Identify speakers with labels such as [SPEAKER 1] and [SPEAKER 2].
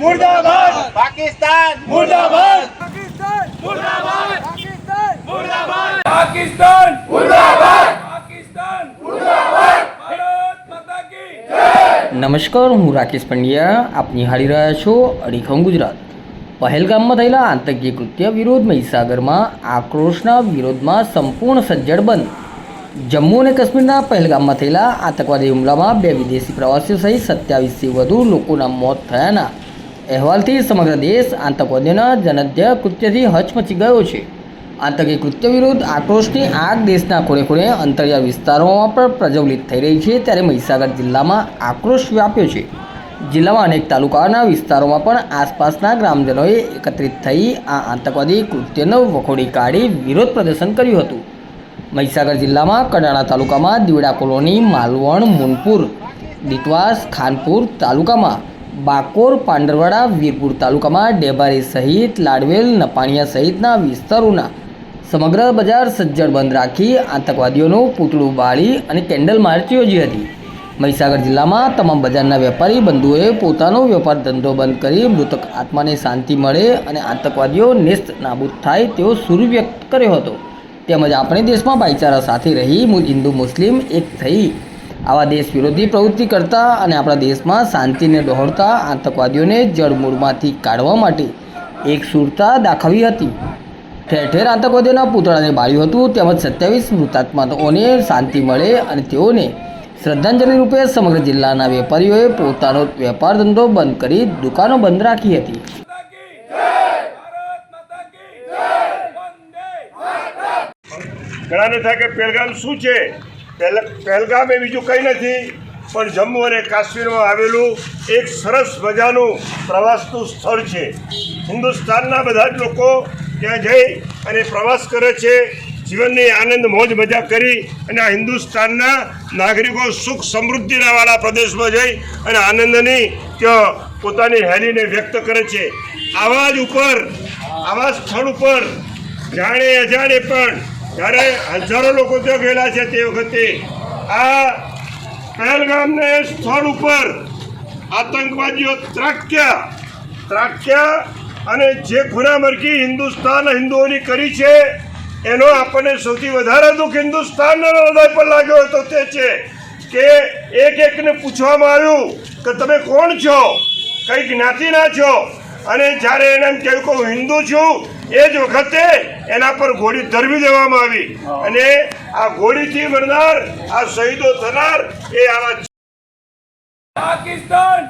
[SPEAKER 1] મુર્દાબાદ!
[SPEAKER 2] પાકિસ્તાન!
[SPEAKER 1] મુર્દાબાદ!
[SPEAKER 3] પાકિસ્તાન!
[SPEAKER 1] મુર્દાબાદ!
[SPEAKER 3] પાકિસ્તાન!
[SPEAKER 1] મુર્દાબાદ!
[SPEAKER 3] પાકિસ્તાન!
[SPEAKER 1] મુર્દાબાદ!
[SPEAKER 3] પાકિસ્તાન!
[SPEAKER 1] ભારત માતા કી
[SPEAKER 4] નમસ્કાર હું રાકેશ પંડ્યા. આપ નિહાળી રહ્યા છો અડીખમ ગુજરાત. પહેલગામમાં થયેલા આતંકી કૃત્ય વિરોધ મહીસાગરમાં આક્રોશના વિરોધમાં સંપૂર્ણ સજ્જડ બંધ. જમ્મુ અને કાશ્મીરના પહેલગામમાં થયેલા આતંકવાદી હુમલામાં બે વિદેશી પ્રવાસીઓ સહિત સત્યાવીસથી વધુ લોકોના મોત થયાના અહેવાલથી સમગ્ર દેશ આતંકવાદીઓના જનધ્ય કૃત્યથી હચમચી ગયો છે. આતંકી કૃત્ય વિરુદ્ધ આક્રોશની આગ દેશના ખૂણે ખૂણે અંતરિયાળ વિસ્તારોમાં પણ પ્રજ્વલિત થઈ રહી છે ત્યારે મહીસાગર જિલ્લામાં આક્રોશ વ્યાપ્યો છે. જિલ્લામાં અનેક તાલુકાના વિસ્તારોમાં પણ આસપાસના ગ્રામજનોએ એકત્રિત થઈ આ આતંકવાદી કૃત્યનો વખોડી કાઢી વિરોધ પ્રદર્શન કર્યું હતું. મહીસાગર જિલ્લામાં કડાણા તાલુકામાં દીવડા કોલોની, માલવણ, મુનપુર દીતવાસ ખાનપુર તાલુકામાં બાકોર, પાંડરવાડા, વીરપુર તાલુકામાં ડેબારી સહિત લાડવેલ, નપાણિયા સહિતના વિસ્તારોના સમગ્ર બજાર સજ્જડ બંધ રાખી આતંકવાદીઓનું પૂતળું બાળી અને કેન્ડલ માર્ચ યોજી હતી. મહીસાગર જિલ્લામાં તમામ બજારના વેપારી બંધુઓએ પોતાનો વેપાર ધંધો બંધ કરી મૃતક આત્માને શાંતિ મળે અને આતંકવાદીઓ નેસ્ત નાબૂદ થાય તેવો સૂર વ્યક્ત કર્યો હતો. તેમજ આપણે દેશમાં ભાઈચારા સાથે રહી હિન્દુ, મુસ્લિમ એક થઈ આવા દેશ વિરોધી પ્રવૃત્તિ કરતા અને આપણા દેશમાં શાંતિને દોહરતા આતંકવાદીઓને જળમૂળમાંથી કાઢવા માટે એક સુરતા દાખવી હતી. ઠેર ઠેર આતંકવાદીઓના પૂતળાને બાળ્યું હતું, તેમજ સત્યાવીસ મૃતાત્માઓને શાંતિ મળે અને તેઓને શ્રદ્ધાંજલિ રૂપે સમગ્ર જિલ્લાના વેપારીઓએ પોતાનો વેપાર ધંધો બંધ કરી દુકાનો બંધ રાખી હતી.
[SPEAKER 5] ઘણાને થાય કે પહેલગામ શું છે? પહેલ- પહેલગામ એ બીજું કંઈ નથી, પણ જમ્મુ અને કાશ્મીરમાં આવેલું એક સરસ મજાનું પ્રવાસનું સ્થળ છે. હિન્દુસ્તાનના બધા જ લોકો ત્યાં જઈ અને પ્રવાસ કરે છે, જીવનની આનંદ, મોજ, મજા કરી અને આ હિન્દુસ્તાનના નાગરિકો સુખ સમૃદ્ધિના વાળા પ્રદેશમાં જઈ અને આનંદની ત્યાં પોતાની હેલીને વ્યક્ત કરે છે. આવા જ ઉપર, આવા સ્થળ ઉપર જાણે અજાણે પણ જ્યારે હજારો લોકો ત્યાં ગયેલા છે તે વખતે, આ પહેલગામને સ્થળ ઉપર આતંકવાદીઓ ત્રાક્યા ત્રાક્યા અને જે ખૂનામરકી હિન્દુસ્તાન હિન્દુઓની કરી છે, એનો આપણને સૌથી વધારે દુઃખ હિન્દુસ્તાનના હૃદય પર લાગ્યો હતો તે છે કે એક એકને પૂછવામાં આવ્યું કે તમે કોણ છો? કઈ જ્ઞાતિના છો? અને જ્યારે એને એમ કહ્યું કે હું હિન્દુ છું એ જ વખતે એના પર ગોળી ધરવી દેવામાં આવી. અને આ ગોળીથી મરનાર આ શહીદો થનાર એ આવા
[SPEAKER 1] પાકિસ્તાન